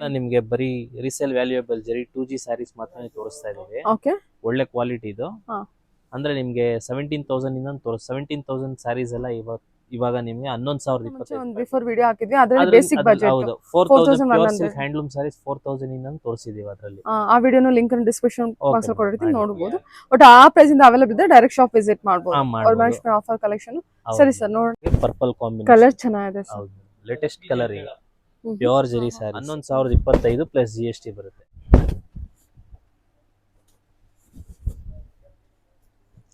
ನಿಮ್ಗೆ ಬರೀ resale valuable zari two G saris ಮಾತ್ರ ತೋರಿಸ್ತಾ ಇದ್ದೀವಿ. ಓಕೆ ಒಳ್ಳೆ ಕ್ವಾಲಿಟಿ ಇದು. ಅಂದ್ರೆ ನಿಮ್ಗೆ ಸೆವೆಂಟೀನ್ ತೌಸಂಡ್ ಇಂದ ತೋರಿಸ್ ಸೆವೆಂಟೀನ್ ತೌಸಂಡ್ ಸ್ಯಾರೀಸ್ ಎಲ್ಲ ಇವಾಗ ಇವಾಗ ನಿಮ್ಗೆ ಹನ್ನೊಂದು ಸಾವಿರದ ಇಪ್ಪತ್ತೈದು ಒಂದು ಬಿಫೋರ್ ವಿಡಿಯೋ ಹಾಕಿದ್ವಿ ಅದ್ರಲ್ಲಿ ಬೇಸಿಕ್ ಬಜೆಟ್ ಹೌದು. Four 4,100. Thousand pure silk handloom sarees four thousand ಇಂದ ತೋರಿಸಿದೀವಿ ಅದರಲ್ಲಿ. ಆ ವಿಡಿಯೋನು ಲಿಂಕ್ ಅನ್ನು ಡಿಸ್ಕ್ರಿಪ್ಷನ್ ಬಾಕ್ಸ್ ಅಲ್ಲಿ ಕೊಟ್ಟಿರ್ತೀನಿ. ನೋಡಬಹುದು ಬಟ್ ಆ ಪ್ರೈಸ್ ಇಂದ ಅವೈಲೇಬಲ್ ಇದೆ ಡೈರೆಕ್ಟ್ ಶಾಪ್ ವಿಸಿಟ್ ಮಾಡಬಹುದು. ಆಫರ್ ಕಲೆಕ್ಷನ್ ಸರಿ ಸರ್ ನೋಡಿ ಪರ್ಪಲ್ ಕಾಂಬಿನೇಷನ್ ಕಲರ್ ಚೆನ್ನಾಗಿದೆ ಸರ್. ಲೇಟೆಸ್ಟ್ ಕಲರ್ ಈಗ. ಪ್ಯೂರ್ ಜರಿ ಸ್ಯಾರಿ ಹನ್ನೊಂದು ಸಾವಿರದ ಇಪ್ಪತ್ತೈದು ಪ್ಲಸ್ ಜಿ ಎಸ್ ಟಿ ಬರುತ್ತೆ.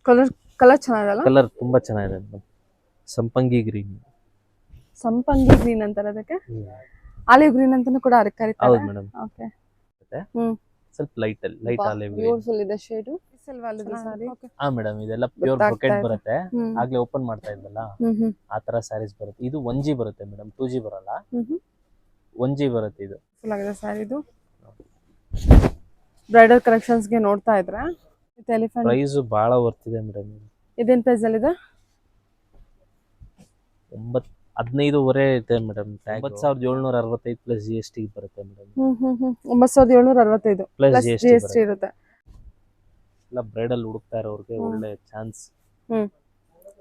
ಕಲರ್ ಕಲರ್ ಚೆನ್ನಾಗಿದಲ್ಲ ಕಲರ್ ತುಂಬಾ ಚೆನ್ನಾಗಿದೆ. ಸಂಪಂಗಿ ಗ್ರೀನ್ ಸಂಪಂಗಿ ಗ್ರೀನ್ ಅಂತಾರೆ ಅದಕ್ಕೆ? ಆಲಿವ್ ಗ್ರೀನ್ ಅಂತಾನೂ ಕೂಡ ಅದಕ್ಕೆ ಹೌದು ಕರೀತಾರೆ ಮೇಡಮ್ ಓಕೆ ಸ್ವಲ್ಪ ಲೈಟ್ ಅಲ್ಲಿ ಲೈಟ್ ಆಲಿವ್ ಗ್ರೀನ್ ಬ್ಯೂಟಿಫುಲ್ ಇದೆ ಶೇಡ್ ಸಾರಿ ಹಾ ಮೇಡಮ್ ಇದೆಲ್ಲ ಪ್ಯೂರ್ ಬ್ರೊಕೆಟ್ ಬರುತ್ತೆ. ಆಗ್ಲೇ ಓಪನ್ ಮಾಡ್ತಾ ಹ್ಮ್ ಆ ತರ ಸ್ಯಾರೀಸ್ ಬರುತ್ತೆ. ಇದು ಒನ್ ಜಿ ಬರುತ್ತೆ ಮೇಡಮ್ ಟೂ ಜಿ ಬರಲ್ಲ. ಹ್ಮ್ ಹ್ಮ್ ಒನ್ ಜಿ ಬರುತ್ತೆ ಇದು. ಫುಲ್ ಆಗಿದೆ ಸರ್ ಇದು. ಬ್ರೈಡಲ್ ಕಲೆಕ್ಷನ್ಸ್ಗೆ ನೋಡ್ತಾ ಇದ್ರೆ ಟೆಲಿಫೋನ್ ಪ್ರೈಸ್ ಬಹಳ ವರ್ತಿದೆ ಮೇಡಮ್ ಇದೇನ್ ಪ್ರೈಸ್ ಅಲ್ಲಿ ಇದೆ? ಒಂಬತ್ ಹದಿನೈದುವರೆ ಇದೆ ಮೇಡಮ್ ಒಂಬತ್ತು ಸಾವಿರದ ಏಳ್ನೂರ ಅರವತ್ತೈದು ಪ್ಲಸ್ ಜಿ ಎಸ್ ಟಿ ಬರುತ್ತೆ ಮೇಡಮ್ ಹ್ಮ್ ಹ್ಮ್ ಹ್ಮ್. ಒಂಬತ್ತು ಸಾವಿರದ ಏಳ್ನೂರ ಅರವತ್ತೈದು ಪ್ಲಸ್ ಜಿ ಎಸ್ ಟಿ ಇರುತ್ತೆ. ಎಲ್ಲ ಬ್ರೈಡಲ್ ಹುಡುಕ್ತಾ ಇರೋರಿಗೆ ಒಳ್ಳೆ ಚಾನ್ಸ್ ಹ್ಮ್.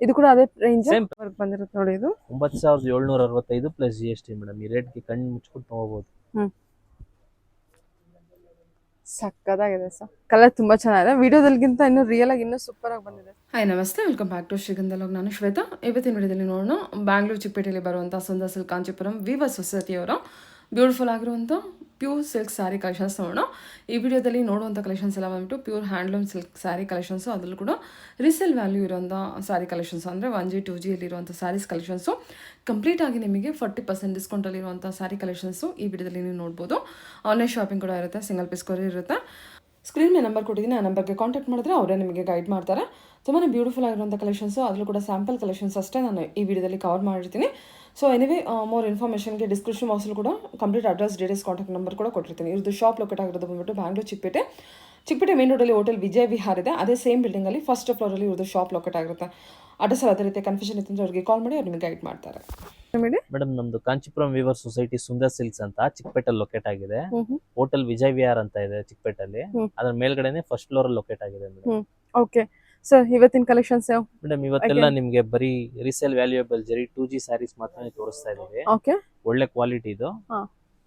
ಇದು ಕೂಡ ಅದೇ ರೇಂಜ್ Same. ಬಂದಿರುತ್ತೆ ನೋಡಿ ಇದು. ಒಂಬತ್ತು ಸಾವಿರದ ಏಳ್ನೂರ ಅರವತ್ತೈದು plus G S T madam ಈ ರೇಟ್ಗೆ ಕಣ್ಣು ಮುಚ್ಕೊಂಡು ತಗೋಬಹುದು ಸಕ್ಕದಾಗಿದೆ ಸರ್ ಕಲರ್ ತುಂಬಾ ಚೆನ್ನಾಗಿದೆ. ವಿಡಿಯೋದಲ್ಲಿಗಿಂತ ಇನ್ನು ರಿಯಲ್ ಆಗಿ ಇನ್ನೂ ಸೂಪರ್ ಆಗಿ ಬಂದಿದೆ. ಹಾಯ್ ನಮಸ್ತೆ. ವೆಲ್ಕಮ್ ಬ್ಯಾಕ್ ಟು ಶ್ರೀಗಂಧಲೋಗ್. ನಾನು ಶ್ವೇತಾ. ಇವತ್ತಿನ ವಿಡಿಯೋದಲ್ಲಿ ನೋಡೋಣ ಬ್ಯಾಂಗ್ಳೂರು ಚಿಕ್ಕಪೇಟೆಯಲ್ಲಿ ಬರುವಂಥ ಸುಂದರ್ ಸಿಲ್ಕ್ ಕಾಂಚೀಪುರಂ ಸೊಸೈಟಿ ಸೊಸೈಟಿಯವರ ಬ್ಯೂಟಿಫುಲ್ ಆಗಿರುವಂಥ ಪ್ಯೂರ್ ಸಿಲ್ಕ್ ಸ್ಯಾರಿ ಕಲೆಕ್ಷನ್ಸ್ ನೋಡೋಣ ಈ ವಿಡಿಯೋದಲ್ಲಿ ನೋಡುವಂಥ ಕಲೆಕ್ಷನ್ಸ್ ಎಲ್ಲ ಬಂದ್ಬಿಟ್ಟು pure handloom silk sari collections ಅದರಲ್ಲೂ ಕೂಡ ರಿಸೇಲ್ ವ್ಯಾಲ್ಯೂ ಇರೋಂಥ ಸ್ಯಾರಿ ಕಲೆಕ್ಷನ್ಸ್ ಅಂದರೆ ಒನ್ ಜಿ ಟು ಜಿಯಲ್ಲಿರುವಂಥ ಸ್ಯಾರೀಸ್ ಕಲೆಕ್ಷನ್ಸು ಕಂಪ್ಲೀಟಾಗಿ ನಿಮಗೆ ಫಾರ್ಟಿ ಪರ್ಸೆಂಟ್ ಡಿಸ್ಕೌಂಟಲ್ಲಿರುವಂಥ ಸ್ಯಾರಿ ಕಲೆಕ್ಷನ್ಸು ಈ ವಿಡಿಯೋದಲ್ಲಿ ನೀವು ನೋಡ್ಬೋದು. ಆನ್ಲೈನ್ ಶಾಪಿಂಗ್ ಕೂಡ ಇರುತ್ತೆ ಸಿಂಗಲ್ ಪೀಸ್ ಕೂಡ ಇರುತ್ತೆ. ಸ್ಕ್ರೀನ್ ಮೇಲೆ ನಂಬರ್ ಕೊಟ್ಟಿದ್ದೀನಿ, ಆ ನಂಬರ್ಗೆ ಕಾಂಟ್ಯಾಕ್ಟ್ ಮಾಡಿದ್ರೆ ಅವರೇ ನಿಮಗೆ ಗೈಡ್ ಮಾಡ್ತಾರೆ. ತುಂಬಾ ಬ್ಯೂಟಿಫುಲ್ ಆಗಿರುವಂಥ ಕಲೆಕ್ಷನ್ಸು ಅದರಲ್ಲೂ ಕೂಡ ಸ್ಯಾಂಪಲ್ ಕಲೆಕ್ಷನ್ಸ್ ಅಷ್ಟೇ ನಾನು ಈ ವಿಡಿಯೋದಲ್ಲಿ ಕವರ್ ಮಾಡಿರ್ತೀನಿ. ಸೊ ಎನಿವೇ ಮೋರ್ ಇನ್ಫಾರ್ಮೇಷನ್ಗೆ ಡಿಸ್ಕ್ರಿಪ್ಷನ್ ಬಾಕ್ಸಲ್ಲಿ ಕೂಡ complete address details contact number ಕೂಡ ಕೊಟ್ಟಿರ್ತೀನಿ. ಇವ್ರದ್ದು ಶಾಪ್ ಲೊಕೇಟ್ ಆಗಿರೋದು ಬಂದ್ಬಿಟ್ಟು ಬ್ಯಾಂಗ್ಳೂರ್ ಚಿಕ್ಕಪೇಟೆ ಚಿಕ್ಕಪೇಟೆ ಮೇನ್ ರೋಡಲ್ಲಿ ಹೋಟೆಲ್ ವಿಜಯ್ ವಿಹಾರ್ ಇದೆ. ಅದೇ ಸೇಮ್ ಬಿಲ್ಡಿಂಗಲ್ಲಿ ಫಸ್ಟ್ ಫ್ಲೋರಲ್ಲಿ ಇವ್ರದ್ದು ಶಾಪ್ ಲೊಕೇಟ್ ಆಗಿರುತ್ತೆ. ಅಡ್ರೆಸ್ ಅಲ್ಲಿ ಅದೇ ರೀತಿ ಕನ್ಫ್ಯೂಷನ್ ಇತ್ತು ಅಂದ್ರೆ ಅವ್ರಿಗೆ ಕಾಲ್ ಮಾಡಿ ಅವ್ರು ನಿಮಗೆ ಗೈಡ್ ಮಾಡ್ತಾರೆ. ಮೇಡಮ್ ನಮ್ದು Kanchipuram weaver society Sundar silks ಅಂತ ಚಿಕ್ಕಪೇಟಲ್ಲಿ ಲೊಕೇಟ್ ಆಗಿದೆ. ಹೋಟೆಲ್ ವಿಜಯ್ ವಿಹಾರ್ ಅಂತ ಇದೆ ಚಿಕ್ಕಪೇಟಲ್ಲಿ. ಅದ್ರ ಮೇಲ್ಗಡೆನೆ ಫಸ್ಟ್ ಫ್ಲೋರ್ ಅಲ್ಲಿ ಲೊಕೇಟ್ ಆಗಿದೆ ಮೇಡಮ್ ಓಕೆ ಸರ್ ಇವತ್ತಿನ ಕಲೆಕ್ಷನ್ಸ್ ಮೇಡಮ್ ಇವತ್ತೆಲ್ಲ ನಿಮ್ಗೆ ಬರೀ resale valuable zari two G saris ಮಾತ್ರ ತೋರಿಸ್ತಾ ಇದೀವಿ ಓಕೆ ಒಳ್ಳೆ ಕ್ವಾಲಿಟಿ ಇದು.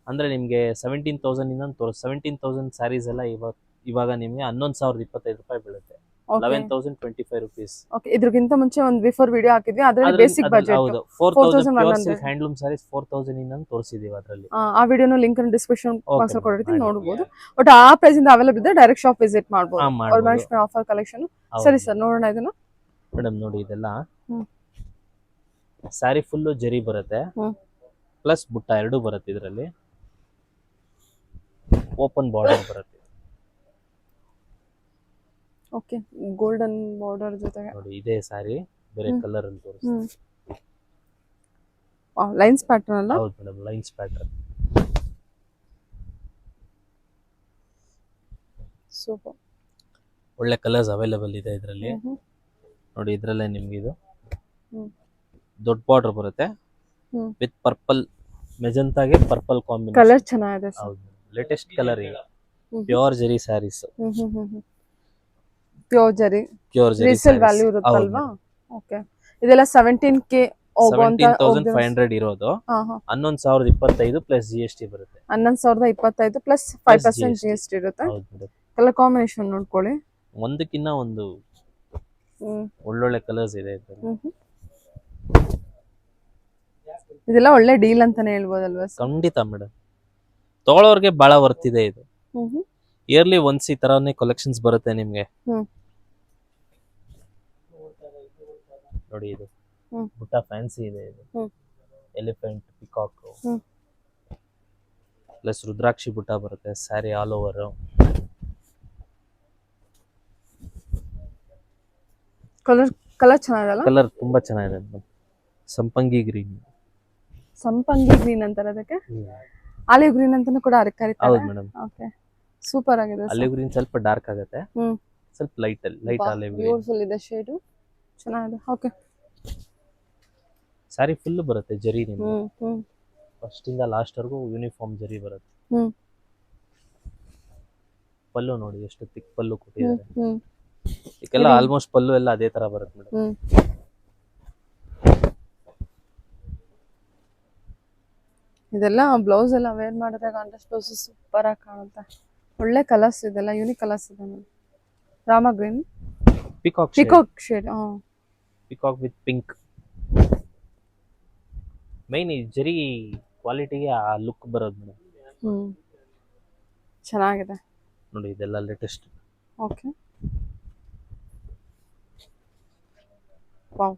ಅಂದ್ರೆ ನಿಮ್ಗೆ ಸೆವೆಂಟೀನ್ ತೌಸಂಡ್ ಇಂದ ತೋರಿಸ್ ಸೆವೆಂಟೀನ್ ತೌಸಂಡ್ ಸ್ಯಾರೀಸ್ ಎಲ್ಲ ಇವಾಗ ಇವಾಗ ನಿಮ್ಗೆ ಹನ್ನೊಂದ್ ಸಾವಿರದ ಇಪ್ಪತ್ತೈದು ರೂಪಾಯಿ ಬೀಳುತ್ತೆ. Eleven thousand twenty five rupees okay ಇದ್ರಗಿಂತ ಮುಂಚೆ ಒಂದು ಬಿಫೋರ್ ವಿಡಿಯೋ ಹಾಕಿದ್ವಿ ಅದರಲ್ಲಿ ಬೇಸಿಕ್ ಬಜೆಟ್ ಹೌದು four thousand pure silk handloom saris four thousand ಇಂದ ತೋರಿಸಿದೀವಿ ಅದರಲ್ಲಿ. ಆ ವಿಡಿಯೋನ ಲಿಂಕ್ ಡಿಸ್ಕ್ರಿಪ್ಷನ್ ಬಾಕ್ಸ್ ಅಲ್ಲಿ ಆಯ್ತು. ನೋಡಬಹುದು ಬಟ್ ಆ ಪ್ರೈಸ್ ಇಂದ ಅವೈಲೇಬಲ್ ಇದೆ ಡೈರೆಕ್ಟ್ ಶಾಪ್ ವಿಸಿಟ್ ಮಾಡಬಹುದು ಅವ್ರ ಮಾಡ್ಬೋದು. ಆಫರ್ ಕಲೆಕ್ಷನ್ ಸರಿ ಸರ್ ನೋಡೋಣ ಇದನ್ನ. ಮೇಡಮ್ ನೋಡಿ ಇದೆಲ್ಲ. ಸ್ಯಾರಿ ಫುಲ್ಲು ಜರಿ ಬರುತ್ತೆ. ಪ್ಲಸ್ ಬುಟ್ಟ ಎರಡು ಬರುತ್ತೆ ಇದರಲ್ಲಿ. ಓಪನ್ ಬಾರ್ಡರ್ ಬರುತ್ತೆ. ಓಕೆ ಗೋಲ್ಡನ್ ಬಾರ್ಡರ್ ಜೊತೆಗೆ. ನೋಡಿ ಇದೇ ಸಾರಿ ಬೇರೆ ಕಲರ್ ಅಂತ ತೋರಿಸ್ತೀನಿ. ಲೈನ್ಸ್ ಪ್ಯಾಟರ್ನ್ ಅಲ್ಲ? ಹೌದು ಮೇಡಮ್ ಲೈನ್ಸ್ ಪ್ಯಾಟರ್ನ್ ಸೂಪರ್ ಒಳ್ಳೆ ಕಲರ್ಸ್ ಅವೈಲೇಬಲ್ ಇದೆ ಇದರಲ್ಲಿ. ನೋಡಿ ಇದರಲ್ಲೇ ನಿಮ್ಗೆ ಇದು. ದೊಡ್ಡ ಬಾರ್ಡರ್ ಬರುತ್ತೆ. ವಿತ್ ಪರ್ಪಲ್ ಮೆಜಂತಾಗೆ ಪರ್ಪಲ್ ಕಾಂಬಿನೇಷನ್ ಕಲರ್ ಚೆನ್ನಾಗಿದೆ ಹೌದು ಲೇಟೆಸ್ಟ್ ಕಲರ್ ಈಗ pure zari saris pure zari pure zari resale value ಇರುತ್ತಲ್ವಾ ಓಕೆ ಇದೆಲ್ಲ seventeen K thousand five hundred ಇರೋದು. ಹನ್ನೊಂದು ಸಾವಿರದ ಇಪ್ಪತ್ತೈದು ಪ್ಲಸ್ ಜಿ ಎಸ್ ಟಿ ಬರುತ್ತೆ. ಹನ್ನೊಂದು ಸಾವಿರದ ಇಪ್ಪತ್ತೈದು plus five percent G S T ಇರುತ್ತೆ. ಕಲರ್ ಕಾಂಬಿನೇಷನ್ ನೋಡ್ಕೊಳ್ಳಿ. ಒಂದಕ್ಕಿಂತ ಒಂದು ಒಳ್ಳೊಳ್ಳೆ ಕಲರ್ಸ್ ಇದೆ. ಇದೆಲ್ಲ ಒಳ್ಳೆ ಡೀಲ್ ಅಂತಾನೆ ಹೇಳ್ಬೋದಲ್ವಾ ಖಂಡಿತ ಮೇಡಮ್ ತಗೊಳ್ಳೋರ್ಗೆ ಬಹಳ ವರ್ತ್ ಇದೆ ಇದು. ಇಯರ್ಲಿ ಒನ್ಸ್ ಈ ತರಾನೇ ಕಲೆಕ್ಷನ್ಸ್ ಬರುತ್ತೆ ನಿಮ್ಗೆ ಹ್ಮ್. ನೋಡಿ ಇದು. ಹ್ಮ್. ಬುಟ್ಟ ಫ್ಯಾನ್ಸಿ ಇದೆ ಇದು. ಹ್ಮ್. Elephant peacock hmm. ಪ್ಲಸ್ ರುದ್ರಾಕ್ಷಿ ಬುಟ್ಟ ಬರುತ್ತೆ sari all over colour colour ಚೆನ್ನಾಗಲ್ಲ colour ತುಂಬಾ ಚೆನ್ನಾಗಿದೆ ಸಂಪಂಗಿ ಗ್ರೀನ್ ಸಂಪಂಗಿ ಗ್ರೀನ್ ಅಂತಾರೆ ಅದಕ್ಕೆ? ಆಲಿವ್ ಗ್ರೀನ್ ಅಂತಾನೂ ಕೂಡ ಅದಕ್ಕೆ ಕರೀತಾರೆ? ಹೌದು ಮೇಡಮ್. ಓಕೆ ಸೂಪರ್ ಆಗಿದೆ ಆಲಿವ್ ಗ್ರೀನ್ ಸ್ವಲ್ಪ ಡಾರ್ಕ್ ಆಗುತ್ತೆ. ಹ್ಮ್. ಸ್ವಲ್ಪ ಲೈಟ್ ಅಲ್ಲಿ ಲೈಟ್ ಆಲಿವ್ ಗ್ರೀನ್ ಬ್ಯೂಟಿಫುಲ್ ಇದೆ ಶೇಡು ಚೆನ್ನಾಗಿದೆ. ಓಕೆ ಸ್ಯಾರಿ ಫುಲ್ ಬರುತ್ತೆ ಜರಿ ನಿಮ್ಗೆ ಹ್ಮ್ ಹ್ಮ್. ಫಸ್ಟ್ ಇಂದ ಲಾಸ್ಟ್ ವರೆಗೂ ಯೂನಿಫಾರ್ಮ್ ಜರಿ ಬರುತ್ತೆ. ಹ್ಮ್. ಪಲ್ಲು ನೋಡಿ ಎಷ್ಟು ತಿಕ್ ಪಲ್ಲು ಕೊಟ್ಟಿದ್ದಾರೆ. ಹ್ಮ್. ಇದಕ್ಕೆಲ್ಲ ಆಲ್ಮೋಸ್ಟ್ ಪಲ್ಲು ಎಲ್ಲ ಅದೇ ತರ ಬರುತ್ತೆ ಮೇಡಮ್. ಹ್ಮ್. ಇದೆಲ್ಲ ಬ್ಲೌಸ್ ಎಲ್ಲ ವೇರ್ ಮಾಡಿದ್ರೆ ಕಾಂಟ್ರಾಸ್ಟ್ ಬ್ಲೌಸ್ ಸೂಪರ್ ಆಗಿ ಕಾಣುತ್ತೆ. ಒಳ್ಳೆ ಕಲರ್ಸ್ ಇದೆಲ್ಲ ಯೂನಿಕ್ ಕಲರ್ಸ್ ಇದೆ Rama green peacock peacock shade ಹಾ ಪಿಕಾಕ್ ವಿತ್ ಪಿಂಕ್ ಮೈನ್ ಈ ಜರಿ ಕ್ವಾಲಿಟಿಗೆ ಆ ಲುಕ್ ಬರೋದು ಮೇಡಮ್. ಚೆನ್ನಾಗಿದೆ. ನೋಡಿ ಇದೆಲ್ಲ latest okay wow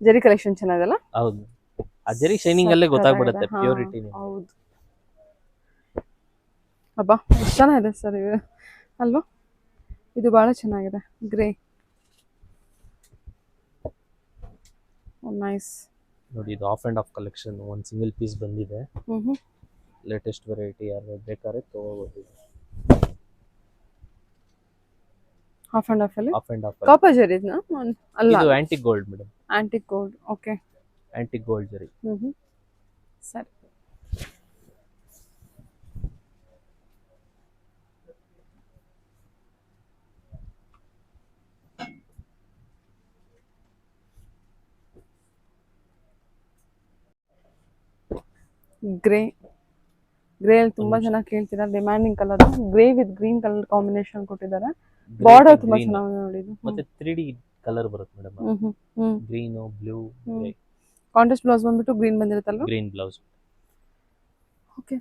zari collection ಚೆನ್ನಾಗಿದೆಲ್ಲ ಹೌದು. ಆ ಜರಿ ಶೈನಿಂಗ್ ಅಲ್ಲೇ ಗೊತ್ತಾಗ್ಬಿಡುತ್ತೆ ಪ್ಯೂರಿಟಿ ಹೌದು. ಅಬ್ಬಾ ಚೆನ್ನಾಗಿದೆ ಸರ್ ಇದು. ಅಲ್ವಾ? ಇದು ಬಹಳ ಚೆನ್ನಾಗಿದೆ. ಗ್ರೇ ನೈಸ್ ನೋಡಿ ಇದು ಆಫ್ ಅಂಡ್ ಆಫ್ ಕಲೆಕ್ಷನ್ ಒಂದು ಸಿಂಗಲ್ ಪೀಸ್ ಬಂದಿದೆ. ಲೇಟೆಸ್ಟ್ ವೆರೈಟಿ ಯಾರು ಬೇಕಾದ್ರೆ ತಗೋಬಹುದು ಹಾಫ್ ಅಂಡ್ ಆಫ್ ಅಲ್ಲಿ? Half and half copper zari ಅಲ್ಲ. ಇದು antique gold madam antique gold okay antique gold zari ಸರಿ. ಗ್ರೇ ಗ್ರೇ ಅಲ್ಲಿ ತುಂಬಾ ಚೆನ್ನಾಗಿ ಕೇಳ್ತೀರಾ? Demanding colour grey with green colour combination ಕೊಟ್ಟಿದ್ದಾರೆ. ಬಾರ್ಡರ್ ತುಂಬಾ. ಚೆನ್ನಾಗಿ ನೋಡಿದ್ದು. ಮತ್ತೆ ತ್ರೀ ಡಿ ಕಲರ್ ಬರುತ್ತೆ madam hmm hmm hmm. Green blue grey contrast blouse ಬಂದ್ಬಿಟ್ಟು ಗ್ರೀನ್ ಬಂದಿರತ್ತಲ್ಲ ಗ್ರೀನ್ ಬ್ಲೌಸ್ ಓಕೆ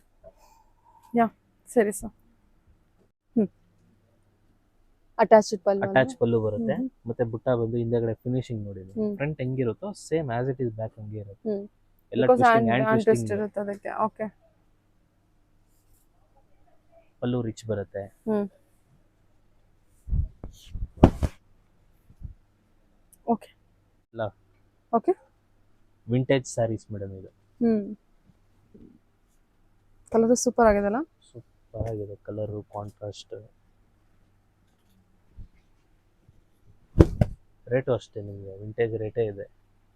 ಯಾ ಸರಿ sir attached pallu attach pallu ಬರುತ್ತೆ. ಮತ್ತೆ ಬುಟ್ಟ ಬಂದು ಹಿಂದೆಗಡೆ ಫಿನಿಶಿಂಗ್ ನೋಡಿ. Front ಹೆಂಗಿರುತ್ತೋ same as it is back ಹಂಗೆ ಇರುತ್ತೆ. ಎಲ್ಲ ಬಿಕಾಸ್ ಟ್ವಿಸ್ಟಿಂಗ್ ಹ್ಯಾಂಡ್ ಟ್ವಿಸ್ಟಿಂಗ್ ಇರುತ್ತೆ ಅದಕ್ಕೆ. ಓಕೆ ಪಲ್ಲು ರಿಚ್ ಬರುತ್ತೆ. ಓಕೆ ಇಲ್ಲ. ಓಕೆ ವಿಂಟೇಜ್ ಸ್ಯಾರೀಸ್ ಮೇಡಮ್ ಇದು. ಹ್ಮ್. ಕಲರ್ ಸೂಪರ್ ಆಗಿದೆಲ್ಲ ಸೂಪರ್ ಆಗಿದೆ ಕಲರು ಕಾಂಟ್ರಾಸ್ಟ್ ರೇಟು ಅಷ್ಟೇ ನಿಮಗೆ. ವಿಂಟೇಜ್ ರೇಟೇ ಇದೆ.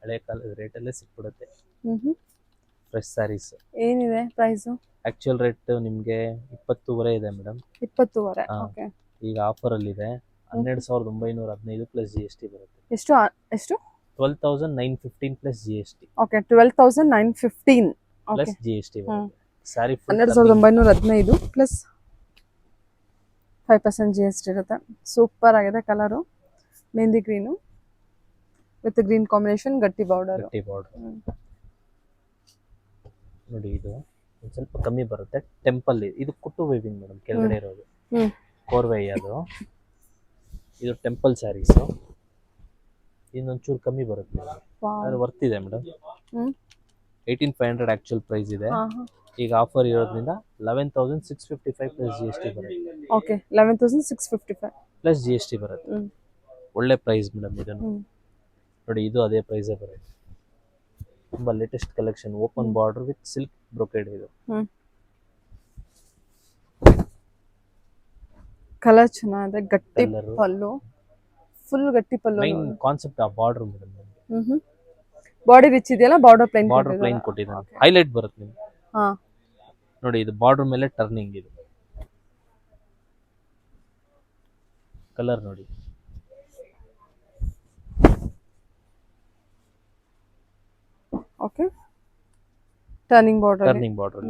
ಹಳೆ ಕಾಲದ ರೇಟಲ್ಲೇ ಸಿಕ್ಬಿಡುತ್ತೆ. ಫ್ರೆಶ್ ಸ್ಯಾರೀಸ್ ಏನಿದೆ ಪ್ರೈಸು ಆ್ಯಕ್ಚುಯಲ್ ರೇಟ್ ನಿಮಗೆ ಇಪ್ಪತ್ತೂವರೆ ಇದೆ ಮೇಡಮ್ ಇಪ್ಪತ್ತೂವರೆ. ಓಕೆ ಈಗ ಆಫರಲ್ಲಿದೆ ಹನ್ನೆರಡು ಸಾವಿರದ ಒಂಬೈನೂರ ಹದಿನೈದು ಪ್ಲಸ್ ಜಿ ಎಸ್ ಟಿ ಬರುತ್ತೆ. ಎಷ್ಟು ಆ- ಎಷ್ಟು? Twelve thousand nine fifteen plus G S T okay twelve thousand nine fifteen okay plus G S T ಬರುತ್ತೆ. ಸ್ಯಾರಿ ಹನ್ನೆರಡು ಸಾವಿರದ ಒಂಬೈನೂರ ಹದಿನೈದು plus five percent G S T ಇರುತ್ತೆ. ಸೂಪರ್ ಆಗಿದೆ colour mehndi green with green combination ಗಟ್ಟಿ border ಗಟ್ಟಿ border ನೋಡಿ ಇದು ಒಂದು ಸ್ವಲ್ಪ ಕಮ್ಮಿ ಬರುತ್ತೆ. ಟೆಂಪಲ್ ಇದು ಕುಟ್ಟು ವೇವಿಂಗ್ ಮೇಡಮ್ ಕೆಳಗಡೆ ಇರೋದು. ಹ್ಮ್. ಕೋರ್ವೈ ಅದು. ಇದು ಟೆಂಪಲ್ ಸ್ಯಾರೀಸ್ ಇನ್ನೊಂಚೂರು ಕಮ್ಮಿ ಬರುತ್ತೆ ಮೇಡಮ್ ಅದು ವರ್ತ್ ಇದೆ madam hmm. Eighteen five hundred actual price ಇದೆ. ಈಗ ಆಫರ್ ಇರೋದ್ರಿಂದ eleven thousand six fifty five plus G S T ಬರುತ್ತೆ. Okay eleven thousand six fifty five plus G S T ಬರುತ್ತೆ. ಹ್ಮ್. ಒಳ್ಳೆ ಪ್ರೈಸ್ ಮೇಡಮ್ ಇದನ್ನು. ಹ್ಮ್. ನೋಡಿ ಇದು ಅದೇ ಪ್ರೈಸೇ ಬರುತ್ತೆ. ತುಂಬ latest collection open border with silk brocade ಇದು. ಕಲರ್ ಚೆನ್ನಾಗಿದೆ ಗಟ್ಟಿ ಪಲ್ಲು ಫುಲ್ ಗಟ್ಟಿ ಪಲ್ಲು ಮೈನ್ ಕಾನ್ಸೆಪ್ಟ್ ಆ ಬಾರ್ಡರ್ ಮೇಡಮ್ ಬಾಡಿ ರಿಚ್ ಇದೆಯಲ್ಲ ಬಾರ್ಡರ್ ಪ್ಲೇನ್ ಬಾರ್ಡರ್ ಪ್ಲೈನ್ ಕೊಟ್ಟಿದ್ದಾನೆ ಹೈಲೈಟ್ ಬರುತ್ತೆ ನಿಮಗೆ. ಹಾ. ನೋಡಿ ಇದು ಬಾರ್ಡರ್ ಮೇಲೆ ಟರ್ನಿಂಗ್ ಇದು. ಕಲರ್ ನೋಡಿ. Okay turning border turning border.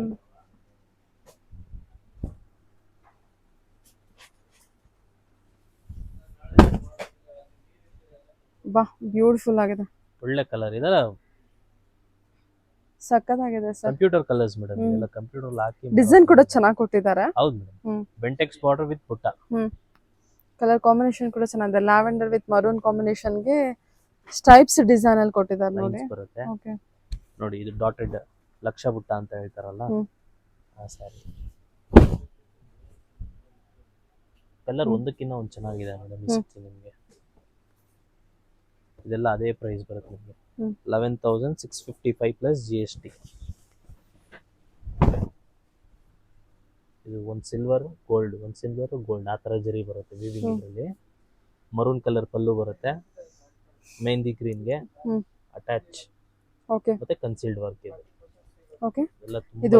ಬಾ ಬ್ಯೂಟಿಫುಲ್ ಆಗಿದೆ. ಒಳ್ಳೆ ಕಲರ್ ಇದೆ ಸಕ್ಕತ್ತಾಗಿದೆ ಸರ್. Computer colours madam. ಎಲ್ಲ ಕಂಪ್ಯೂಟರ್ ಹಾಕಿ ಡಿಸೈನ್ ಕೂಡ ಚೆನ್ನಾಗಿ ಕೊಟ್ಟಿದ್ದಾರೆ. ಹೌದು ಮೇಡಮ್. ಬೆಂಟೆಕ್ಸ್ ಬಾರ್ಡರ್ ವಿತ್ ಪುಟ್ಟ. ಕಲರ್ ಕಾಂಬಿನೇಷನ್ ಕೂಡ ಚೆನ್ನಾಗಿದೆ. ಲ್ಯಾವೆಂಡರ್ ವಿತ್ ಮರೂನ್ ಕಾಂಬಿನೇಷನ್ಗೆ ಸ್ಟೈಪ್ಸ್ ಡಿಸೈನ್ ಅಲ್ಲಿ ಕೊಟ್ಟಿದ್ದಾರೆ ನೋಡಿ. ಓಕೆ ನೋಡಿ ಇದು ಡಾಟೆಡ್ ಲಕ್ಷ ಬುಟ್ಟ ಅಂತ ಹೇಳ್ತಾರಲ್ಲ. ಆ ಸ್ಯಾರಿ ಕಲರ್. ಒಂದಕ್ಕಿಂತ ಒಂದು ಚೆನ್ನಾಗಿದೆ ಮೇಡಮ್. ನಿಮಗೆ ಇದೆಲ್ಲ ಅದೇ ಪ್ರೈಸ್ ಬರುತ್ತೆ ನಿಮಗೆ. Eleven thousand six fifty five plus G S T ಇದು ಒಂದು ಸಿಲ್ವರ್ ಗೋಲ್ಡ್ ಒಂದು ಸಿಲ್ವರ್ ಗೋಲ್ಡ್ ಆ ಥರ ಜರಿ ಬರುತ್ತೆ ವಿವಿಂಗ್. ಇದರಲ್ಲಿ ಮರೂನ್ ಕಲರ್ ಪಲ್ಲು ಬರುತ್ತೆ ಮೆಹಂದಿ ಗ್ರೀನ್ಗೆ. ಅಟ್ಯಾಚ್ ಓಕೆ ಮತ್ತೆ ಕನ್ಸೀಲ್ಡ್ ವರ್ಕ್ ಇದೆ. ಓಕೆ ಇದು.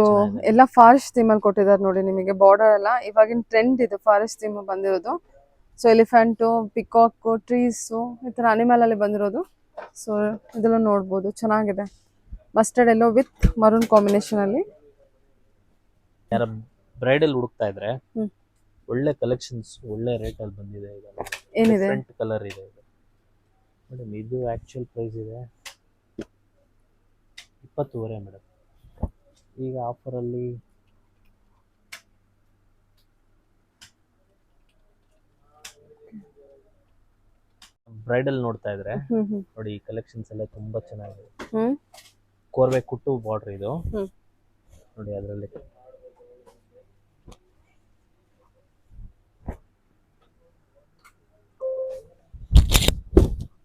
ಎಲ್ಲ ಫಾರೆಸ್ಟ್ ಥೀಮ್ ಅಲ್ಲಿ ಕೊಟ್ಟಿದ್ದಾರೆ ನೋಡಿ ನಿಮಗೆ ಬಾರ್ಡರ್ ಎಲ್ಲ. ಇವಾಗಿನ ಟ್ರೆಂಡ್ ಇದು ಫಾರೆಸ್ಟ್ ಥೀಮ್ ಬಂದಿರೋದು. ಸೊ ಎಲಿಫೆಂಟು ಪಿಕಾಕು ಟ್ರೀಸು ಈ ಥರ ಅನಿಮಲ್ ಅಲ್ಲಿ ಬಂದಿರೋದು. ಸೊ ಇದೆಲ್ಲ ನೋಡ್ಬೋದು. ಚೆನ್ನಾಗಿದೆ. Mustard yellow with maroon combination ಅಲ್ಲಿ. ಯಾರ ಬ್ರೈಡಲ್ ಹುಡುಕ್ತಾ ಇದ್ರೆ. ಒಳ್ಳೆ ಕಲೆಕ್ಷನ್ಸ್ ಒಳ್ಳೆ ರೇಟ್ ಅಲ್ಲಿ ಬಂದಿದೆ ಏನಿದೆ? ಕಲರ್ ಇದೆ ಇದು. ಮೇಡಮ್ ಇದು ಆಕ್ಚುಯಲ್ ಪ್ರೈಸ್ ಇದೆ. ಇಪ್ಪತ್ತೂವರೆ ಮೇಡಮ್ ಈಗ ಆಫರಲ್ಲಿ ಬ್ರೈಡಲ್ ನೋಡ್ತಾ ಇದ್ರೆ ನೋಡಿ ಈ ಕಲೆಕ್ಷನ್ಸ್ ಎಲ್ಲ ತುಂಬಾ ಚೆನ್ನಾಗಿದೆ. ಕೋರ್ವೆ ಕುಟ್ಟು ಬಾರ್ಡರ್ ಇದು. ನೋಡಿ ಅದರಲ್ಲಿ.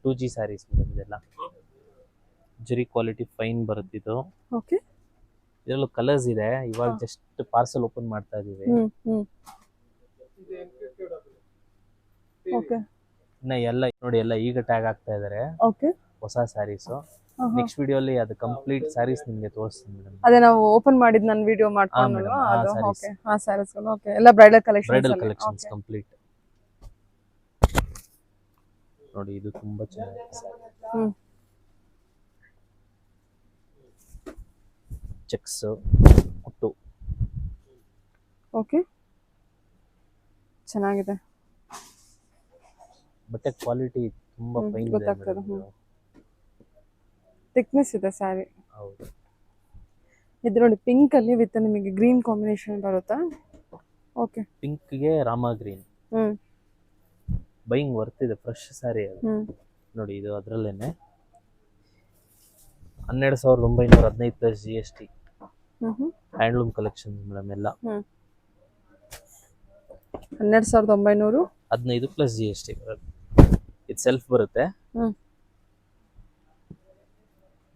ಟೂ ಜಿ ಸ್ಯಾರೀಸ್ ಇದೆಲ್ಲ. ಜರಿ ಕ್ವಾಲಿಟಿ ಫೈನ್ ಬರುತ್ತಿದ್ದು ಓಕೆ ಇದರಲ್ಲೂ ಕಲರ್ಸ್ ಇದೆ. ಇವಾಗ ಜಸ್ಟ್ ಪಾರ್ಸಲ್ ಓಪನ್ ಮಾಡ್ತಾ ಇದೀವಿ ಓಕೆ ಇನ್ನ ಎಲ್ಲ ನೋಡಿ ಎಲ್ಲ ಈಗ ಟ್ಯಾಗ್ ಆಗ್ತಾ ಇದಾರೆ. ಓಕೆ ಹೊಸ ಸ್ಯಾರೀಸ್ ನೆಕ್ಸ್ಟ್ ವಿಡಿಯೋ ಅಲ್ಲಿ ಅದು ಕಂಪ್ಲೀಟ್ ಸ್ಯಾರೀಸ್ ನಿಮ್ಗೆ ತೋರಿಸ್ತೀನಿ ಮೇಡಮ್ ಅದೇ ನಾವು ಓಪನ್ ಮಾಡಿದ್ ನಾನು ವಿಡಿಯೋ ಮಾಡ್ಕೊಂಡು ಅದು? ಓಕೆ ಆ ಸ್ಯಾರೀಸ್ ಓಕೆ ಎಲ್ಲ bridal collection bridal collections complete ನೋಡಿ ಇದು ತುಂಬಾ ಚೆನ್ನಾಗಿದೆ saree. ಹ್ಮ್ ಚೆಕ್ಸ್ ಒಟ್ಟು ಓಕೆ. ಚೆನ್ನಾಗಿದೆ. ಬಟ್ಟೆ ಕ್ವಾಲಿಟಿ ತುಂಬಾ ಫೈನ್ ಇದೆ ಗೊತ್ತಾಗ್ತದೆ, ಥಿಕ್ನೆಸ್ ಇದೆ. ಸ್ಯಾರಿ ಹೌದು. ಇದು ನೋಡಿ ಪಿಂಕ್ ಅಲ್ಲಿ ವಿತ್ ನಿಮಗೆ ಗ್ರೀನ್ ಕಾಂಬಿನೇಷನ್ ಬರುತ್ತಾ? ಓಕೆ ಪಿಂಕ್ಗೆ ರಾಮ ಗ್ರೀನ್ ಹ್ಮ್. ಬೈಯಿಂಗ್ ವರ್ತ್ ಇದೆ ಫ್ರೆಶ್ ಸ್ಯಾರಿ ಅದು. ನೋಡಿ ಇದು ಅದರಲ್ಲೇನೆ. ಹನ್ನೆರಡು ಸಾವಿರದ ಒಂಬೈನೂರ ಹದಿನೈದು plus G S T handloom collection madam ಎಲ್ಲ. ಹನ್ನೆರಡು ಸಾವಿರದ ಒಂಬೈನೂರು. ಹದಿನೈದು ಪ್ಲಸ್ ಜಿ ಎಸ್ ಟಿ ಇದು ಸೆಲ್ಫ್ ಬರುತ್ತೆ.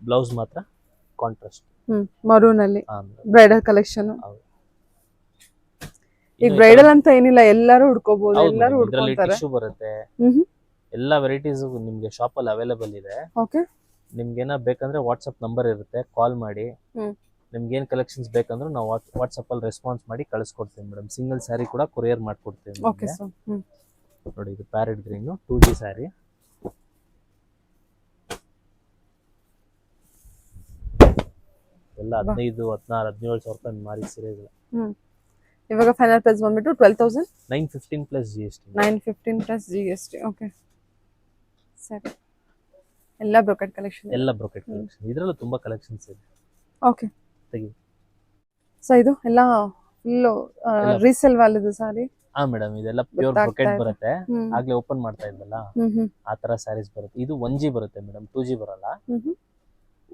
ಬ್ಲೌಸ್ ಮಾತ್ರ ಕಾಂಟ್ರಾಸ್ಟ್ ಮರೂನ್ ಅಲ್ಲಿ ಬ್ರೈಡಲ್ ಕಲೆಕ್ಷನ್ ಈಗ ಬ್ರೈಡಲ್ ಅಂತ ಏನಿಲ್ಲ ಎಲ್ಲರೂ ಹುಡ್ಕೋಬಹುದು ಎಲ್ಲರೂ ಹುಡ್ಕೋತಾರೆ ಬರುತ್ತೆ. ಎಲ್ಲ ವೆರೈಟೀಸ್ ನಿಮ್ಗೆ ಶಾಪ್ ಅಲ್ಲಿ ಅವೈಲೇಬಲ್ ಇದೆ. ಓಕೆ ನಿಮ್ಗೆ ಏನೋ ಬೇಕಂದ್ರೆ ವಾಟ್ಸಪ್ ನಂಬರ್ ಇರುತ್ತೆ ಕಾಲ್ ಮಾಡಿ. ಹ್ಮ್. ನಿಮ್ಗೆ ಏನ್ ಕಲೆಕ್ಷನ್ಸ್ ಬೇಕಂದ್ರೆ ನಾವು ವಾಟ್ಸಪ್ ಅಲ್ಲಿ ರೆಸ್ಪಾನ್ಸ್ ಮಾಡಿ ಕಳಿಸ್ಕೊಡ್ತೀವಿ ಮೇಡಮ್ ಸಿಂಗಲ್ ಸ್ಯಾರಿ ಕೂಡ ಕೊರಿಯರ್ ಮಾಡ್ಕೊಡ್ತೀವಿ ನೋಡಿ ಇದು parrot green two G sari ಎಲ್ಲ ಹದಿನೈದು ಹದಿನಾರು ಹದಿನೇಳು ಸಾವಿರ ರೂಪಾಯಿ ಮಾರಿ ಸೀರೆಗಳು ಇವಾಗ ಫೈನಲ್ ಪ್ರೈಸ್ ಬಂದ್ಬಿಟ್ಟು twelve thousand nine fifteen plus G S T nine fifteen plus G S T okay ಸರಿ. ಎಲ್ಲ ಬ್ರೋಕೆಟ್ ಕಲೆಕ್ಷನ್ ಎಲ್ಲ ಬ್ರೋಕೆಟ್ ಕಲೆಕ್ಷನ್ ಇದರಲ್ಲೂ ತುಂಬಾ ಕಲೆಕ್ಷನ್ಸ್ ಇದೆ. ಓಕೆ ತೆಗಿ ಸೊ ಇದು ಎಲ್ಲ ಫುಲ್ ರೀಸೇಲ್ ವ್ಯಾಲ್ಯೂದು ಸಾರಿ ಹಾ ಮೇಡಮ್ ಇದೆಲ್ಲ ಪ್ಯೂರ್ ಬ್ರೋಕೆಟ್ ಬರುತ್ತೆ. ಆಗ್ಲೇ ಓಪನ್ ಮಾಡ್ತಾ ಇದ್ದಲ್ಲ? ಆ ತರ ಸ್ಯಾರೀಸ್ ಬರುತ್ತೆ. ಇದು ಒನ್ ಜಿ ಬರುತ್ತೆ ಮೇಡಮ್ ಟೂ ಜಿ ಬರಲ್ಲ.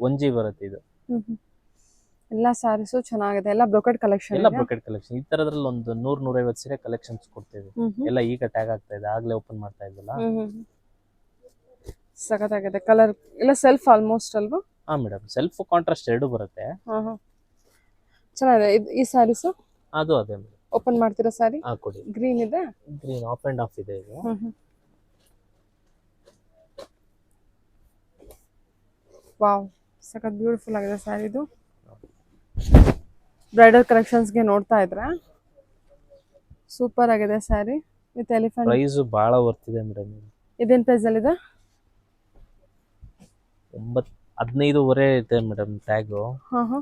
ಒನ್ ಜಿ ಬರುತ್ತೆ ಇದು. ಎಲ್ಲ ಸ್ಯಾರೀಸು ಚೆನ್ನಾಗಿದೆ. ಎಲ್ಲ ಬ್ರೋಕೆಟ್ ಕಲೆಕ್ಷನ್ ಎಲ್ಲ ಬ್ರೋಕೆಟ್ ಕಲೆಕ್ಷನ್ ಈ ತರದ್ರಲ್ಲಿ ಒಂದು ನೂರ್ ನೂರೈವತ್ತು ಸೀರೆ ಕಲೆಕ್ಷನ್ಸ್ ಕೊಡ್ತೀವಿ ಎಲ್ಲ ಈಗ ಟ್ಯಾಗ್ ಆಗ್ತಾ ಇದೆ. ಆಗ್ಲೇ ಓಪನ್ ಮಾಡ್ತಾ ಇದ್ದಲ್ಲ. ಸಖತ್ತಾಗಿದೆ. ಕಲರ್ ಎಲ್ಲ ಸೆಲ್ಫ್ ಆಲ್ಮೋಸ್ಟ್ ಅಲ್ವಾ? ಹಾ ಮೇಡಮ್ ಸೆಲ್ಫ್ ಕಾಂಟ್ರಾಸ್ಟ್ ಎರಡು ಬರುತ್ತೆ. ಹಾ ಹಾ. ಚೆನ್ನಾಗಿದೆ. ಇದು ಈ ಸ್ಯಾರೀಸು ಅದು ಅದೇ ಮೇಡಮ್ ಓಪನ್ ಮಾಡ್ತೀರಾ ಸ್ಯಾರಿ ಹಾ ಕೊಡಿ. ಗ್ರೀನ್ ಇದೆ? ಗ್ರೀನ್ ಆಫ್ ಅಂಡ್ ಆಫ್ ಇದೆ ಇದು. ಹ್ಮ್ ಹ್ಮ್. ವಾವ್ ಸಖತ್ ಬ್ಯೂಟಿಫುಲ್ ಆಗಿದೆ ಸ್ಯಾರಿ ಇದು. ಬ್ರೈಡಲ್ ಕಲೆಕ್ಷನ್ಸ್ಗೆ ನೋಡ್ತಾ ಇದ್ರಾ? ಸೂಪರ್ ಆಗಿದೆ ಸ್ಯಾರಿ ವಿತ್ ಎಲಿಫೆಂಟ್ ಪ್ರೈಸ್ ಬಹಳ ವರ್ತಿದೆ ಮೇಡಮ್ ಇದೇನ್ ಪ್ರೈಸ್ ಅಲ್ಲಿ ಇದೆ ಒಂಬತ್ ಹದಿನೈದುವರೆ ಇದೆ ಮೇಡಮ್ ಟ್ಯಾಗು ಹಾ ಹಾ.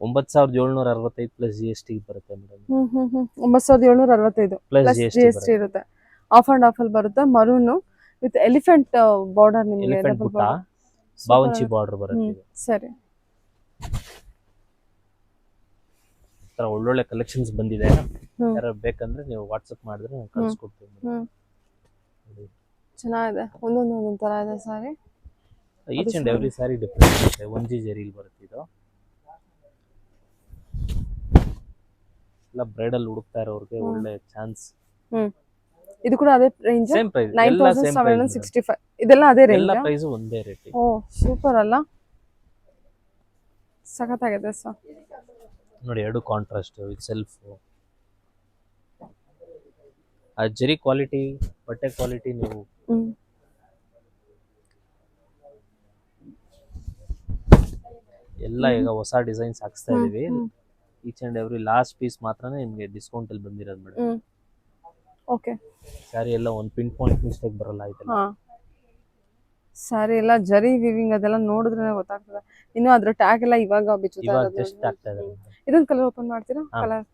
ಒಂಬತ್ತು ಸಾವಿರದ ಏಳ್ನೂರ ಅರವತ್ತೈದು ಪ್ಲಸ್ ಜಿ ಎಸ್ ಟಿ ಬರುತ್ತೆ ಮೇಡಮ್ ಹ್ಮ್ ಹ್ಮ್ ಒಂಬತ್ತು ಸಾವಿರದ ಏಳ್ನೂರ ಅರವತ್ತೈದು plus plus G S G T S T ಇರುತ್ತೆ. ಆಫ್ ಅಂಡ್ ಆಫ್ ಅಲ್ಲಿ ಬರುತ್ತೆ. ಮರೂನು ವಿತ್ ಎಲಿಫೆಂಟ್ ಬಾರ್ಡರ್ ನಿಮಗೆ ಎಲಿಫೆಂಟ್ ಪುಟ್ಟ ಬಾವಂಚಿ ಬಾರ್ಡರ್ ಬರುತ್ತೆ ಇದು. ಸರಿ. ಈ ತರ ಒಳ್ಳೊಳ್ಳೆ ಕಲೆಕ್ಷನ್ಸ್ ಬಂದಿದೆ. ಹ್ಮ್. ಯಾರು ಬೇಕಂದ್ರೆ ನೀವು ವಾಟ್ಸಪ್ ಮಾಡಿದ್ರೆ ನಾನು ಹ್ಮ್. ನೋಡಿ. ಚೆನ್ನಾಗಿದೆ. ಒಂದೊಂದು ಒಂದೊಂದು ತರ ಇದೆ sari each and every sari different ಇರುತ್ತೆ. ಒನ್ ಜಿ ಜೆರಿಲ್ ಬರುತ್ತೆ ಇದು. ಎಲ್ಲ ಬ್ರೈಡಲ್ ಹುಡುಕ್ತಾ ಇರೋರಿಗೆ ಒಳ್ಳೆ ಚಾನ್ಸ್ ಇದು ಕೂಡ ಅದೇ range same price nine thousand seven price sixty five ಇದೆಲ್ಲ ಅದೇ ಎಲ್ಲ ಪ್ರೈಸ್ ಒಂದೇ ರೇಟ್ ಓ ಸೂಪರ್ ಅಲ್ಲ? ಸಖತ್ತಾಗಿದೆ ಸರ್ ನೋಡಿ ಎರಡು ಕಾಂಟ್ರಾಸ್ಟ್ ವಿತ್ ಸೆಲ್ಫ್ ಆ ಜರಿ ಕ್ವಾಲಿಟಿ ಬಟ್ಟೆ ಕ್ವಾಲಿಟಿ ನೀವು ಎಲ್ಲ ಈಗ ಹೊಸ ಡಿಸೈನ್ಸ್ ಹಾಕಿಸ್ತಾ ಇದೀವಿ. Each and every last piece ಮಾತ್ರನೇ ನಿಮ್ಗೆ ಡಿಸ್ಕೌಂಟ್ ಅಲ್ಲಿ ಬಂದಿರೋದು ಮೇಡಮ್. ಓಕೆ. ಸ್ಯಾರಿ ಎಲ್ಲ ಒಂದು ಪಿನ್ ಪಾಯಿಂಟ್ ಮಿಸ್ಟೇಕ್ ಬರಲ್ಲ ಆಯ್ತಲ್ಲ? ಸ್ಯಾರಿ ಸಾರಿ ಎಲ್ಲ ಜರಿ ವಿವಿಂಗ್ ಅದೆಲ್ಲ ನೋಡಿದ್ರೆ ಗೊತ್ತಾಗ್ತದೆ. ಇನ್ನು ಅದ್ರ ಟ್ಯಾಗ್ ಎಲ್ಲ ಇವಾಗ ಬಿಚ್ಚುತ್ತಾ ಇರೋದು. ಇದೆ ಇದೊಂದು ಕಲರ್ ಓಪನ್ ಮಾಡ್ತೀರಾ? ಕಲರ್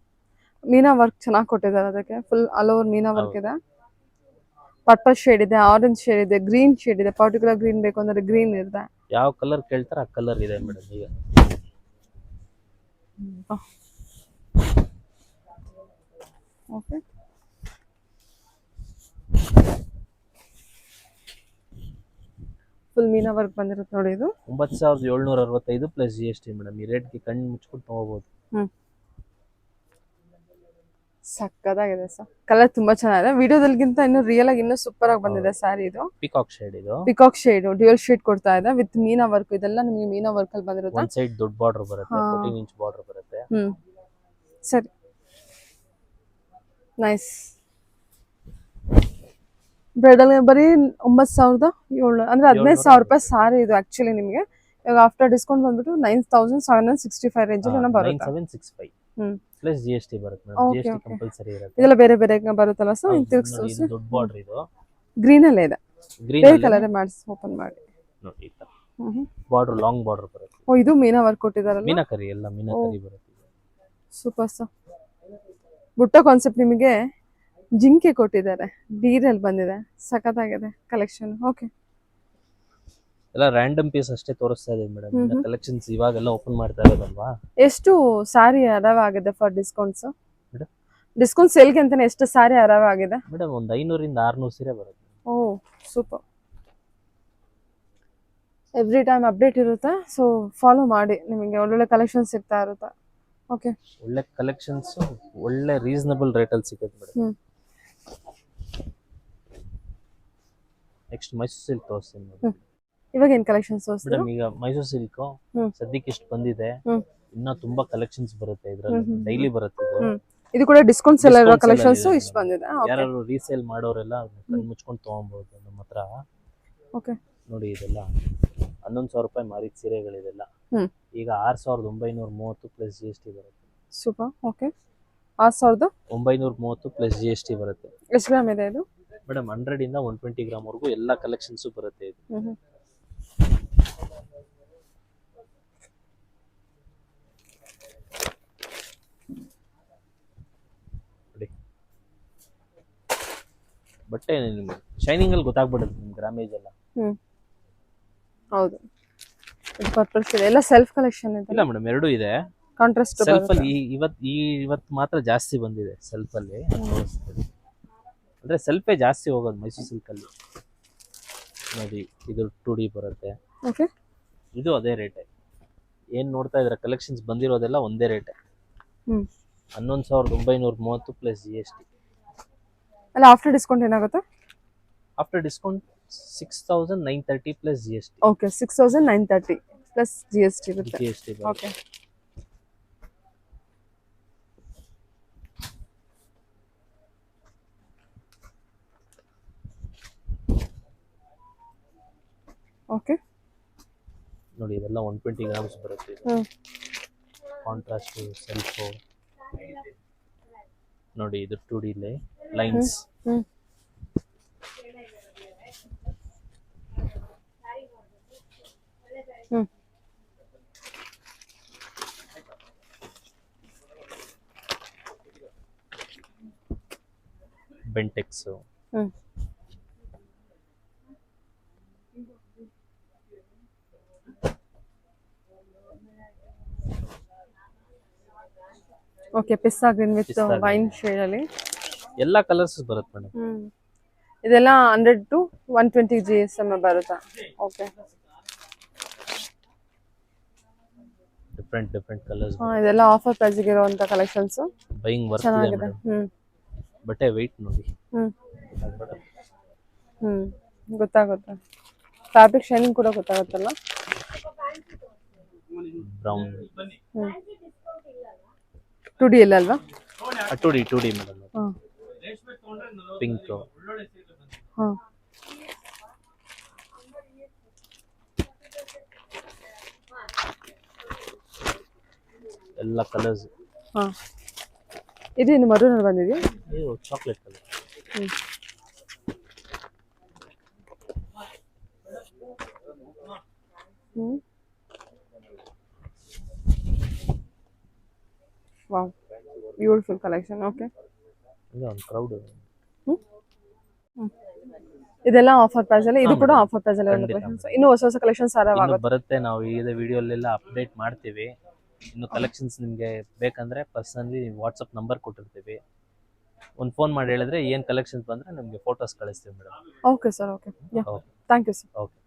ಮೀನಾ ವರ್ಕ್ ಚೆನ್ನಾಗಿ ಕೊಟ್ಟಿದ್ದಾರೆ ಅದಕ್ಕೆ. Full all over meena work ಇದೆ. ಪರ್ಪಲ್ ಶೇಡ್ ಇದೆ ಆರೆಂಜ್ ಶೇಡ್ ಇದೆ ಗ್ರೀನ್ ಶೇಡ್ ಇದೆ. ಪರ್ಟಿಕ್ಯುಲರ್ ಗ್ರೀನ್ ಬೇಕು ಅಂದ್ರೆ ಗ್ರೀನ್ ಇದೆ ಯಾವ ಕಲರ್ ಕೇಳ್ತಾರ ಆ ಕಲರ್ ಇದೆ ಮೇಡಮ್ ಈಗ. ಓಕೆ ಫುಲ್ ಮೀನಾ ವರ್ಕ್ ಬಂದಿರುತ್ತೆ ನೋಡಿ ಇದು. ಒಂಬತ್ತು ಸಾವಿರದ ಏಳ್ನೂರ ಅರವತ್ತೈದು plus G S T madam ಈ ರೇಟ್ಗೆ ಕಣ್ಣು ಮುಚ್ಕೊಂಡು ತಗೋಬಹುದು ಸಕ್ಕದಾಗಿದೆ ಸರ್ ಕಲರ್ ತುಂಬಾ ಚೆನ್ನಾಗಿದೆ. ವಿಡಿಯೋದಲ್ಲಿಗಿಂತ ಇನ್ನು ರಿಯಲ್ ಆಗಿ ಇನ್ನೂ ಸೂಪರ್ ಆಗಿ ಬಂದಿದೆ ಸ್ಯಾರಿ ಇದು. ಪಿಕಾಕ್ ಶೇಡ್ ಇದು. ಪಿಕಾಕ್ ಶೇಡ್ ಡ್ಯೂಯಲ್ ಶೇಡ್ ಕೊಡ್ತಾ ಇದೆ ವಿತ್ ಮೀನಾ ವರ್ಕ್ ಇದೆಲ್ಲ ನಿಮಗೆ ಮೀನಾ ವರ್ಕ್ ಅಲ್ಲಿ ಬಂದಿರುತ್ತೆ? ಒಂದ್ ಸೈಡ್ ದೊಡ್ಡ ಬಾರ್ಡರ್ ಬರುತ್ತೆ ಹಾ. ಫೋರ್ಟೀನ್ ಇಂಚ್ ಬಾರ್ಡರ್ ಬರುತ್ತೆ. ಹ್ಮ್. ಸರಿ. ನೈಸ್ ಬ್ರೈಡಲ್ ಬರೀ ಒಂಬತ್ತು ಸಾವಿರದ ಏಳು ಅಂದ್ರೆ ಹದಿನೈದು ಸಾವಿರ ರೂಪಾಯಿ ಸಾರಿ ಇದು ಆಕ್ಚುಲಿ ನಿಮಗೆ. ಇವಾಗ ಆಫ್ಟರ್ ಡಿಸ್ಕೌಂಟ್ ಬಂದ್ಬಿಟ್ಟು nine thousand seven sixty five range ಏನೋ ನೈನ್ ಬರುತ್ತೆ ಪ್ಲಸ್ ಜಿ ಎಸ್ ಟಿ ಬರುತ್ತೆ madam G S T compulsory ಇರುತ್ತೆ. ಇದೆಲ್ಲ ಬೇರೆ ಬೇರೆ ಬರುತ್ತಲ್ಲ ಸರ್ ಹೌದು, ತಿರ್ಗಿಸ್ ಇದು ದೊಡ್ಡ ಬಾರ್ಡರ್ ಇದು. ಗ್ರೀನ್ ಅಲ್ಲೇ ಇದೆ. ಗ್ರೀನ್ ಬೇರೆ ಕಲರ್ ಮಾಡಿಸಿ ಓಪನ್ ಮಾಡಿ. ನೋಡಿ ಈ ತರ. ಬಾರ್ಡರ್ ಲಾಂಗ್ ಬಾರ್ಡರ್ ಬರುತ್ತೆ. ಓ ಇದು ಮೀನಾ ವರ್ಕ್ ಕೊಟ್ಟಿದಾರಲ್ಲ ಮೀನಾಕರಿ ಎಲ್ಲ ಮೀನಾಕರಿ ಬರುತ್ತೆ. ಸೂಪರ್ ಸರ್ ಬುಟ್ಟ ಕಾನ್ಸೆಪ್ಟ್ ನಿಮಗೆ ಜಿಂಕೆ ಕೊಟ್ಟಿದ್ದಾರೆ. ಡೀರಲ್ಲಿ ಬಂದಿದೆ. ಸಖತ್ತಾಗಿದೆ ಕಲೆಕ್ಷನ್ ಓಕೆ ಎಲ್ಲ ರ್ಯಾಂಡಮ್ ಪೀಸ್ ಅಷ್ಟೇ ತೋರಿಸ್ತಾ ಇದೆ ಮೇಡಮ್. ಕಲೆಕ್ಷನ್ಸ್ ಇವಾಗೆಲ್ಲ ಓಪನ್ ಮಾಡ್ತಾ ಇರೋದಲ್ವಾ? ಎಷ್ಟು ಸಾರಿ ಅರವ ಆಗಿದೆ ಫಾರ್ ಡಿಸ್ಕೌಂಟ್ಸ್? ಡಿಸ್ಕೌಂಟ್ ಸೇಲ್ಗೆ ಅಂತಾನೆ ಎಷ್ಟು ಸಾರಿ ಅರವ ಆಗಿದೆ? ಮೇಡಮ್ ಒಂದು ಐನೂರಿಂದ ಆರ್ನೂರು ಸೀರೆ ಬರುತ್ತೆ. Oh super every time update ಇರುತ್ತೆ ಸೊ ಫಾಲೋ ಮಾಡಿ. ನಿಮಗೆ ಒಳ್ಳೊಳ್ಳೆ ಕಲೆಕ್ಷನ್ ಸಿಗ್ತಾ ಇರುತ್ತೆ. ಓಕೆ ಒಳ್ಳೆ ಕಲೆಕ್ಷನ್ಸ್ ಒಳ್ಳೆ ರೀಸನಬಲ್ ರೇಟಲ್ಲಿ ಸಿಗುತ್ತೆ ಮೇಡಮ್ ನೆಕ್ಸ್ಟ್ ಮೈಸೂರು ಸಿಲ್ಕ್ ತೋರಿಸ್ತೀನಿ. ಇವಾಗ ಏನ್ ಕಲೆಕ್ಷನ್ಸ್ ಮೇಡಮ್ ಈಗ ಮೈಸೂರು ಸಿಲ್ಕ್ ಸದ್ಯಕ್ಕೆ ಇಷ್ಟು ಬಂದಿದೆ. ಇನ್ನ ತುಂಬಾ ಕಲೆಕ್ಷನ್ಸ್ ಬರುತ್ತೆ ಇದ್ರಲ್ಲಿ. ಡೈಲಿ ಬರುತ್ತೆ ಇದು. ಇದು ಕೂಡ ಡಿಸ್ಕೌಂಟ್ಸ್ ಎಲ್ಲ ಇರೋ ಕಲೆಕ್ಷನ್ಸ್ ಇಷ್ಟು ಬಂದಿದೆ. ಯಾರು ರೀಸೇಲ್ ಮಾಡೋರೆಲ್ಲ ಮುಚ್ಕೊಂಡು ತಗೊಂಬೋದು ನಮ್ಮ ಹತ್ರ. ಓಕೆ ನೋಡಿ ಇದೆಲ್ಲ. ಹನ್ನೊಂದು ಸಾವಿರ ರೂಪಾಯಿ ಮಾರಿದ ಸೀರೆಗಳಿದೆಲ್ಲ. ಈಗ ಆರು ಸಾವಿರದ ಒಂಬೈನೂರ ಮೂವತ್ತು ಪ್ಲಸ್ ಜಿ ಎಸ್ ಟಿ ಬರುತ್ತೆ. ಸೂಪರ್ ಓಕೆ ಆರು ಸಾವಿರದ? ಒಂಬೈನೂರ ಮೂವತ್ತು ಪ್ಲಸ್ ಜಿ ಎಸ್ ಟಿ ಬರುತ್ತೆ. ಎಷ್ಟು ಗ್ರಾಮ್ ಇದೆ ಇದು? ಮೇಡಮ್ ಹಂಡ್ರೆಡ್ ಇಂದ ಒನ್ ಟ್ವೆಂಟಿ ಗ್ರಾಮ್ ವರೆಗೂ ಎಲ್ಲ ಕಲೆಕ್ಷನ್ಸು ಬರುತ್ತೆ ಇದು. ಬಟ್ಟೆ ನಿಮ್ಗೆ ಶೈನಿಂಗ್ ಅಲ್ಲಿ ಗೊತ್ತಾಗ್ಬಿಡುತ್ತೆ ನಿಮ್ ಗ್ರಾಮೇಜ್ ಎಲ್ಲ. ಹ್ಮ್. ಹೌದು. ಇದು ಪರ್ಪಲ್ ಇದೆ ಎಲ್ಲ ಸೆಲ್ಫ್ ಕಲೆಕ್ಷನ್ ಇದೆ. ಇಲ್ಲ ಮೇಡಮ್ ಎರಡು ಇದೆ. ಕಾಂಟ್ರಾಸ್ಟ್ ಸೆಲ್ಫ್ ಅಲ್ಲಿ ಇವತ್ ಈ ಇವತ್ತು ಮಾತ್ರ ಜಾಸ್ತಿ ಬಂದಿದೆ ಸೆಲ್ಫ್ ಅಲ್ಲಿ. ಅಂದ್ರೆ ಸೆಲ್ಫೇ ಜಾಸ್ತಿ ಹೋಗೋದು ಮೈಸೂರು ಸಿಲ್ಕ್ ಅಲ್ಲಿ. ನೋಡಿ ಇದು ಟೂ ಡಿ ಬರುತ್ತೆ. ಓಕೆ ಇದು ಅದೇ ರೇಟ್ ಏನ್ ನೋಡ್ತಾ ಇದ್ರೆ ಕಲೆಕ್ಷನ್ಸ್ ಬಂದಿರೋದೆಲ್ಲ ಒಂದೇ ರೇಟ್ ಹನ್ನೊಂದು ಸಾವಿರದ ಒಂಬೈನೂರ ಮೂವತ್ತು ಪ್ಲಸ್ ಜಿ ಎಸ್ ಟಿ ಅಲ್ಲ ಆಫ್ಟರ್ ಡಿಸ್ಕೌಂಟ್ ಏನಾಗುತ್ತೆ? After discount six thousand nine thirty plus G S T okay six thousand nine thirty plus G S T ಇರುತ್ತೆ. G S T okay okay ನೋಡಿ ಇದೆಲ್ಲ one twenty grams ಬರುತ್ತೆ contrast self ನೋಡಿ ಇದು two D lines Bentex okay pista green with Pista green. Wine shade ಅಲ್ಲಿ. ಎಲ್ಲಾ colours ಬರುತ್ತೆ madam hmm. ಇದೆಲ್ಲ hundred to one twenty G S M ಬರುತ್ತಾ? ಓಕೆ ಡಿಫ್ರೆಂಟ್ ಡಿಫ್ರೆಂಟ್ ಕಲರ್ಸ್ ಹಾ ಇದೆಲ್ಲ ಆಫರ್ ಪ್ರೈಸ್ ಇರುವಂತ ಕಲೆಕ್ಷನ್ಸ್ ಬೈಯಿಂಗ್ ವರ್ಕ್ ಇದೆ ಚೆನ್ನಾಗಿದೆ. Madam hmm. ಬಟ್ಟೆ ವೆಯ್ಟ್ ನೋಡಿ. ಹ್ಮ್. ಹ್ಮ್. ಗೊತ್ತಾಗುತ್ತೆ. ಫ್ಯಾಬ್ರಿಕ್ ಶೈನಿಂಗ್ ಕೂಡ ಗೊತ್ತಾಗುತ್ತಲ್ಲ? ಬ್ರೌನ್ ಹ್ಮ್. ಟು ಡಿ ಎಲ್ಲ ಅಲ್ವಾ two D two D madam ಹಾ ಪಿಂಕ್ ಹಾ ಎಲ್ಲ ಕಲರ್ಸ್ ಹಾ ಇದೇನು ಮರೂನ್ ಬಂದಿದೆಯಾ ಇದು chocolate colour hmm wow beautiful collection okay ಇದೆಲ್ಲ ಆಫರ್ ಪ್ರೈಸ್ ಅಲ್ಲಿ? ಇದು ಕೂಡ ಆಫರ್ ಪ್ರೈಸ್ ಅಲ್ಲಿ. ಇನ್ನು ಹೊಸ ಹೊಸ ಕಲೆಕ್ಷನ್ಸ್ ಆಗುತ್ತೆ. ಬರುತ್ತೆ ನಾವು ಈಗ ವಿಡಿಯೋಲೆಲ್ಲ ಅಪ್ಡೇಟ್ ಮಾಡ್ತೀವಿ. ಇನ್ನು ಕಲೆಕ್ಷನ್ಸ್ ನಿಮಗೆ ಬೇಕಂದ್ರೆ ಪರ್ಸನಲಿ ವಾಟ್ಸಪ್ ನಂಬರ್ ಕೊಟ್ಟಿರ್ತೀವಿ. ಒಂದು ಫೋನ್ ಮಾಡಿ ಹೇಳಿದ್ರೆ ಏನು ಕಲೆಕ್ಷನ್ಸ್ ಬಂದ್ರೆ ನಿಮಗೆ ಫೋಟೋಸ್ ಕಳಿಸ್ತೀವಿ madam okay sir okay yeah okay thank you sir okay